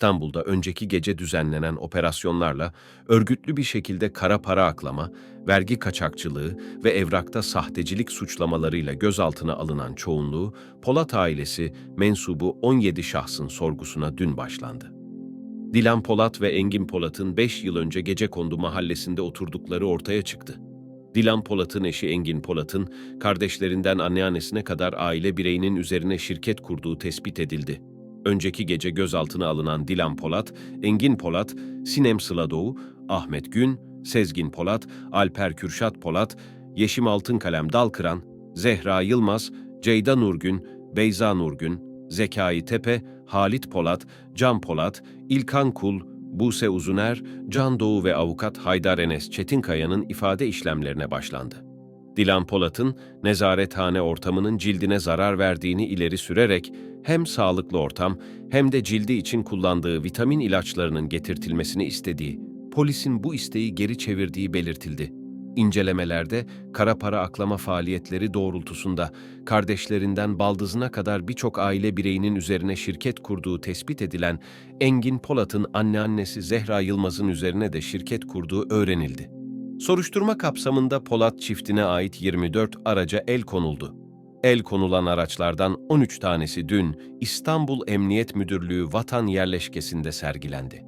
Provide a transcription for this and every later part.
İstanbul'da önceki gece düzenlenen operasyonlarla örgütlü bir şekilde kara para aklama, vergi kaçakçılığı ve evrakta sahtecilik suçlamalarıyla gözaltına alınan çoğunluğu Polat ailesi mensubu 17 şahsın sorgusuna dün başlandı. Dilan Polat ve Engin Polat'ın 5 yıl önce Gecekondu mahallesinde oturdukları ortaya çıktı. Dilan Polat'ın eşi Engin Polat'ın kardeşlerinden anneannesine kadar aile bireyinin üzerine şirket kurduğu tespit edildi. Önceki gece gözaltına alınan Dilan Polat, Engin Polat, Sinem Sıladoğu, Ahmet Gün, Sezgin Polat, Alper Kürşat Polat, Yeşim Altınkalem Dalkıran, Zehra Yılmaz, Ceyda Nurgün, Beyza Nurgün, Zekai Tepe, Halit Polat, Can Polat, İlkan Kul, Buse Uzuner, Can Doğu ve avukat Haydar Enes Çetinkaya'nın ifade işlemlerine başlandı. Dilan Polat'ın nezarethane ortamının cildine zarar verdiğini ileri sürerek hem sağlıklı ortam hem de cildi için kullandığı vitamin ilaçlarının getirtilmesini istediği, polisin bu isteği geri çevirdiği belirtildi. İncelemelerde kara para aklama faaliyetleri doğrultusunda kardeşlerinden baldızına kadar birçok aile bireyinin üzerine şirket kurduğu tespit edilen Engin Polat'ın anneannesi Zehra Yılmaz'ın üzerine de şirket kurduğu öğrenildi. Soruşturma kapsamında Polat çiftine ait 24 araca el konuldu. El konulan araçlardan 13 tanesi dün İstanbul Emniyet Müdürlüğü Vatan Yerleşkesi'nde sergilendi.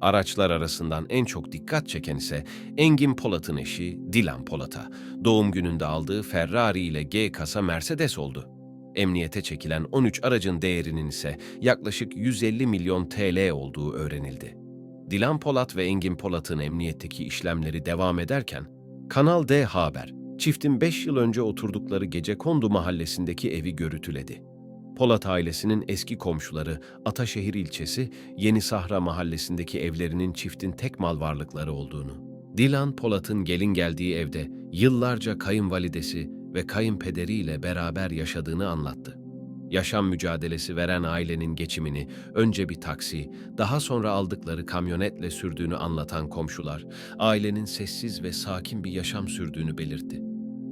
Araçlar arasından en çok dikkat çeken ise Engin Polat'ın eşi Dilan Polat'a doğum gününde aldığı Ferrari ile G kasa Mercedes oldu. Emniyete çekilen 13 aracın değerinin ise yaklaşık 150 milyon TL olduğu öğrenildi. Dilan Polat ve Engin Polat'ın emniyetteki işlemleri devam ederken, Kanal D Haber, çiftin 5 yıl önce oturdukları gece Kondu mahallesindeki evi görüntüledi. Polat ailesinin eski komşuları Ataşehir ilçesi Yeni Sahra mahallesindeki evlerinin çiftin tek mal varlıkları olduğunu, Dilan Polat'ın gelin geldiği evde yıllarca kayınvalidesi ve kayınpederiyle beraber yaşadığını anlattı. Yaşam mücadelesi veren ailenin geçimini önce bir taksi, daha sonra aldıkları kamyonetle sürdüğünü anlatan komşular, ailenin sessiz ve sakin bir yaşam sürdüğünü belirtti.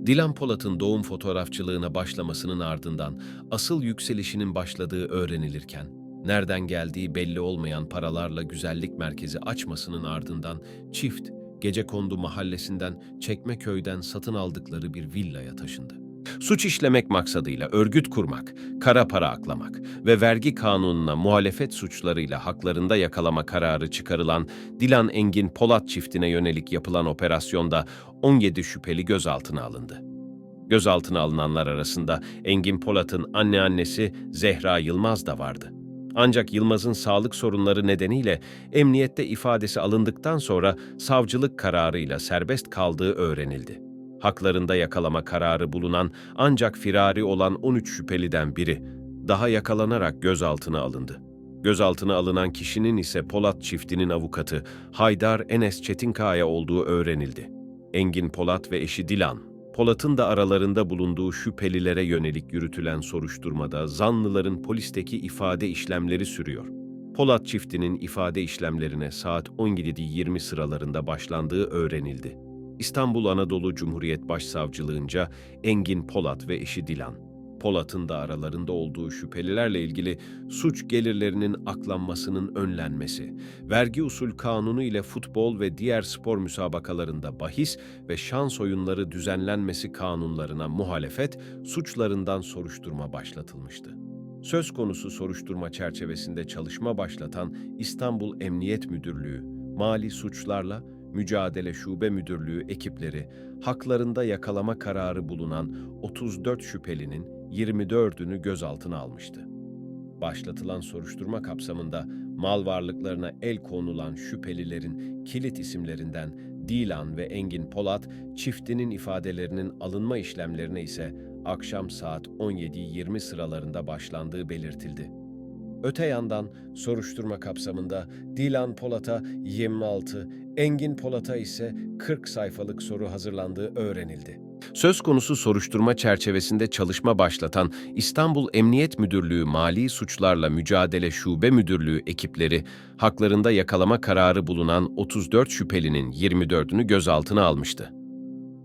Dilan Polat'ın doğum fotoğrafçılığına başlamasının ardından asıl yükselişinin başladığı öğrenilirken, nereden geldiği belli olmayan paralarla güzellik merkezi açmasının ardından çift, Gecekondu mahallesinden Çekmeköy'den satın aldıkları bir villaya taşındı. Suç işlemek maksadıyla örgüt kurmak, kara para aklamak ve vergi kanununa muhalefet suçlarıyla haklarında yakalama kararı çıkarılan Dilan Engin Polat çiftine yönelik yapılan operasyonda 17 şüpheli gözaltına alındı. Gözaltına alınanlar arasında Engin Polat'ın anneannesi Zehra Yılmaz da vardı. Ancak Yılmaz'ın sağlık sorunları nedeniyle emniyette ifadesi alındıktan sonra savcılık kararıyla serbest kaldığı öğrenildi haklarında yakalama kararı bulunan ancak firari olan 13 şüpheliden biri daha yakalanarak gözaltına alındı. Gözaltına alınan kişinin ise Polat çiftinin avukatı Haydar Enes Çetinkaya olduğu öğrenildi. Engin Polat ve eşi Dilan, Polat'ın da aralarında bulunduğu şüphelilere yönelik yürütülen soruşturmada zanlıların polisteki ifade işlemleri sürüyor. Polat çiftinin ifade işlemlerine saat 17.20 sıralarında başlandığı öğrenildi. İstanbul Anadolu Cumhuriyet Başsavcılığınca Engin Polat ve eşi Dilan, Polat'ın da aralarında olduğu şüphelilerle ilgili suç gelirlerinin aklanmasının önlenmesi, vergi usul kanunu ile futbol ve diğer spor müsabakalarında bahis ve şans oyunları düzenlenmesi kanunlarına muhalefet suçlarından soruşturma başlatılmıştı. Söz konusu soruşturma çerçevesinde çalışma başlatan İstanbul Emniyet Müdürlüğü, mali suçlarla Mücadele Şube Müdürlüğü ekipleri haklarında yakalama kararı bulunan 34 şüphelinin 24'ünü gözaltına almıştı. Başlatılan soruşturma kapsamında mal varlıklarına el konulan şüphelilerin kilit isimlerinden Dilan ve Engin Polat çiftinin ifadelerinin alınma işlemlerine ise akşam saat 17.20 sıralarında başlandığı belirtildi. Öte yandan soruşturma kapsamında Dilan Polat'a 26, Engin Polat'a ise 40 sayfalık soru hazırlandığı öğrenildi. Söz konusu soruşturma çerçevesinde çalışma başlatan İstanbul Emniyet Müdürlüğü Mali Suçlarla Mücadele Şube Müdürlüğü ekipleri haklarında yakalama kararı bulunan 34 şüphelinin 24'ünü gözaltına almıştı.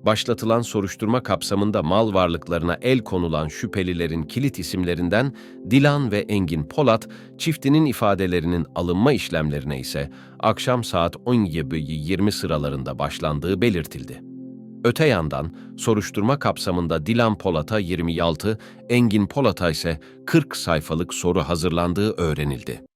Başlatılan soruşturma kapsamında mal varlıklarına el konulan şüphelilerin kilit isimlerinden Dilan ve Engin Polat, çiftinin ifadelerinin alınma işlemlerine ise akşam saat 17.20 sıralarında başlandığı belirtildi. Öte yandan soruşturma kapsamında Dilan Polat'a 26, Engin Polat'a ise 40 sayfalık soru hazırlandığı öğrenildi.